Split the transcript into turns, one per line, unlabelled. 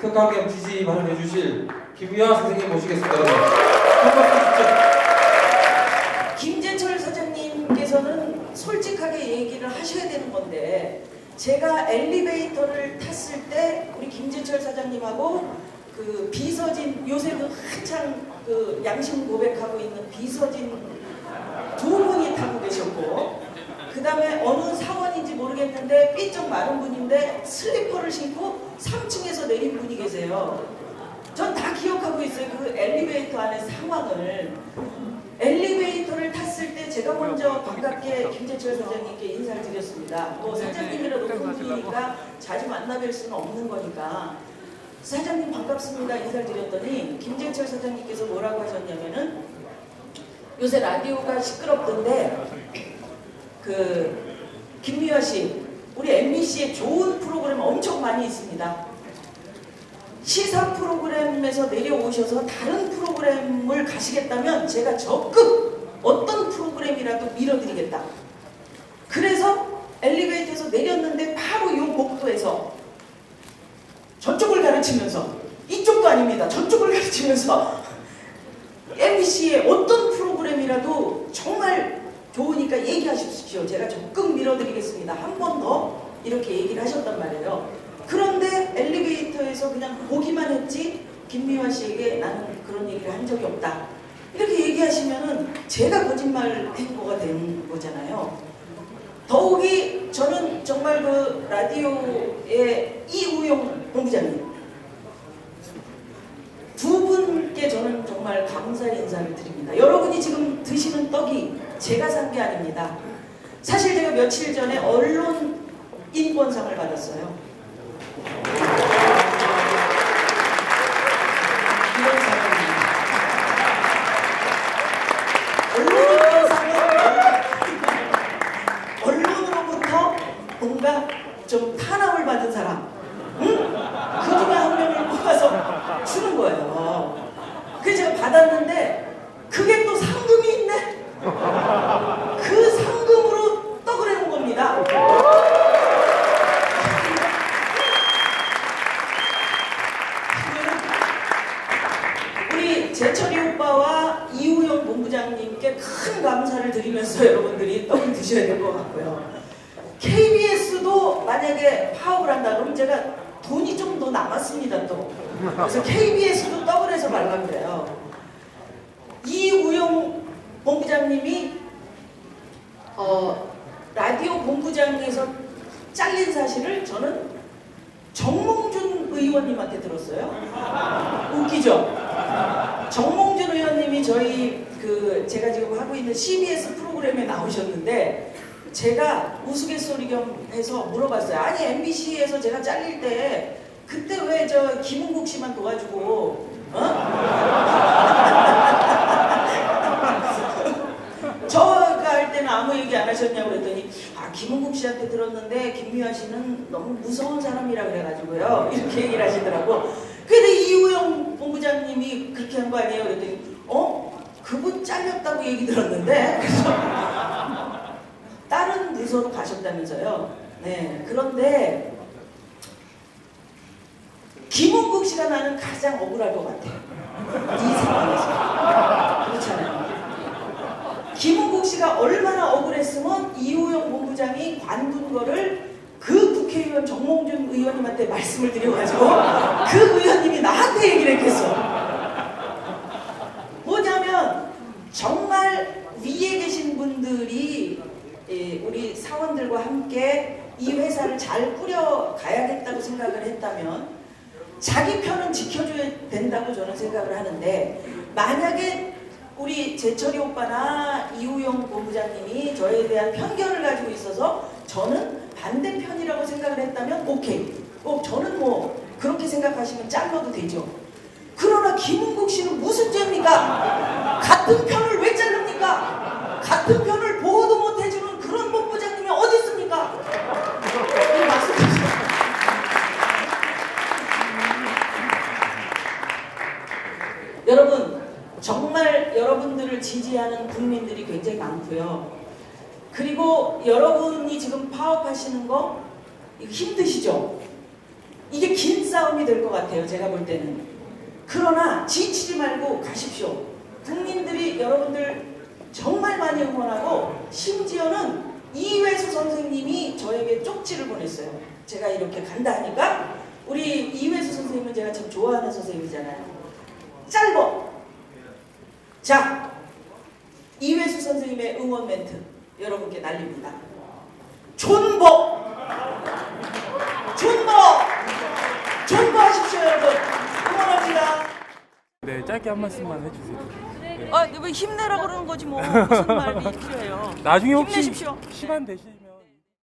특강겸 지지 발언해 주실 김유아 선생님 모시겠습니다.
김재철 사장님께서는 솔직하게 얘기를 하셔야 되는 건데 제가 엘리베이터를 탔을 때 우리 김재철 사장님하고 그 비서진 요새 그 한창 그 양심 고백하고 있는 비서진 두 분이 타고 계셨고 그 다음에 어느 사원인지 모르겠는데 삐쩍 마른 분인데 슬리퍼를 신고 3층에서 내린 분이 계세요. 전 다 기억하고 있어요. 그 엘리베이터 안의 상황을. 엘리베이터를 탔을 때 제가 먼저 반갑게 김재철 사장님께 인사를 드렸습니다. 뭐 사장님이라도 큰 분이니까 자주 만나뵐 수는 없는 거니까 사장님 반갑습니다 인사를 드렸더니 김재철 사장님께서 뭐라고 하셨냐면은 요새 라디오가 시끄럽던데 그 김미화 씨 우리 MBC에 좋은 프로그램 엄청 많이 있습니다. 시사 프로그램에서 내려오셔서 다른 프로그램을 가시겠다면 제가 적극 어떤 프로그램이라도 밀어드리겠다. 그래서 엘리베이터에서 내렸는데 바로 요 복도에서 저쪽을 가르치면서 이쪽도 아닙니다. 저쪽을 가르치면서 MBC의 어떤 프로그램이라도 정말 좋으니까 얘기하십시오. 제가 적극 밀어드리겠습니다. 한 번 더 이렇게 얘기를 하셨단 말이에요. 그런데 엘리베이터에서 그냥 보기만 했지 김미화 씨에게 나는 그런 얘기를 한 적이 없다. 이렇게 얘기하시면은 제가 거짓말 행보가 된 거잖아요. 더욱이 저는 정말 그 라디오의 이우용 본부장님 두 분께 저는 정말 감사 인사를 드립니다. 여러분이 지금 드시는 떡이 제가 산 게 아닙니다. 사실 제가 며칠 전에 언론 인권상을 받았어요. 이런 사람입니다. 언론 인권상은 언론으로부터 뭔가 좀 탄압을 받은 사람, 응? 그 중에 한 명을 뽑아서 주는 거예요. 그래서 제가 받았는데 그게 또 상금이 있네. 그 상금으로 떡을 해온 겁니다. 재철이 오빠와 이우영 본부장님께 큰 감사를 드리면서 여러분들이 떡을 드셔야 될 것 같고요. KBS도 만약에 파업을 한다 그러면 제가 돈이 좀 더 남았습니다 또. 그래서 KBS도 떡을 해서 그래요. 이우영 본부장님이 어, 라디오 본부장에서 잘린 사실을 저는 정몽준 의원님한테 들었어요. 웃기죠? 정몽준 의원님이 저희 그 제가 지금 하고 있는 CBS 프로그램에 나오셨는데 제가 우스갯소리 겸 해서 물어봤어요. 아니 MBC에서 제가 잘릴 때 그때 왜 저 김은국 씨만 도와주고 어? 저가 할 때는 아무 얘기 안 하셨냐고 그랬더니 아 김은국 씨한테 들었는데 김미화 씨는 너무 무서운 사람이라 그래가지고요 이렇게 얘기를 하시더라고 근데 이우영 본부장님이 그렇게 한 거 아니에요? 그랬더니 어? 그분 잘렸다고 얘기 들었는데? 그래서 다른 부서로 가셨다면서요? 네 그런데 김은국 씨가 나는 가장 억울할 것 같아요. 이 상황에서. 그렇잖아요. 김은국 씨가 얼마나 억울했으면 이호영 본부장이 관둔 거를 의원 정몽준 의원님한테 말씀을 드려가지고 그 의원님이 나한테 얘기를 했겠어. 뭐냐면 정말 위에 계신 분들이 예, 우리 사원들과 함께 이 회사를 잘 꾸려 가야겠다고 생각을 했다면 자기 편은 지켜줘야 된다고 저는 생각을 하는데 만약에 우리 재철이 오빠나 이우영 본부장님이 저에 대한 편견을 가지고 있어서 저는 반대편이라고 생각을 했다면 오케이. 어, 저는 뭐 그렇게 생각하시면 잘라도 되죠. 그러나 김은국 씨는 무슨 죄입니까? 같은 편을 왜 자릅니까? 같은 편을 보호도 못 해주는 그런 본부장님이 어디 있습니까? 이 말씀드리죠. 여러분 정말 여러분들을 지지하는 국민들이 굉장히 많고요. 그리고 여러분이 지금 파업하시는 거 힘드시죠? 이게 긴 싸움이 될 것 같아요. 제가 볼 때는. 그러나 지치지 말고 가십시오. 국민들이 여러분들 정말 많이 응원하고 심지어는 이회수 선생님이 저에게 쪽지를 보냈어요. 제가 이렇게 간다 하니까 우리 이회수 선생님은 제가 참 좋아하는 선생님이잖아요. 짧어. 자, 이회수 선생님의 응원 멘트 여러분께 날립니다. 존버! 존버! 존버하십시오 여러분. 응원합니다.
네, 짧게 한 말씀만 해주세요.
아, 왜 힘내라 그러는 거지 뭐 무슨 말이 필요해요.
나중에 혹시
힘내십시오.
시간 되시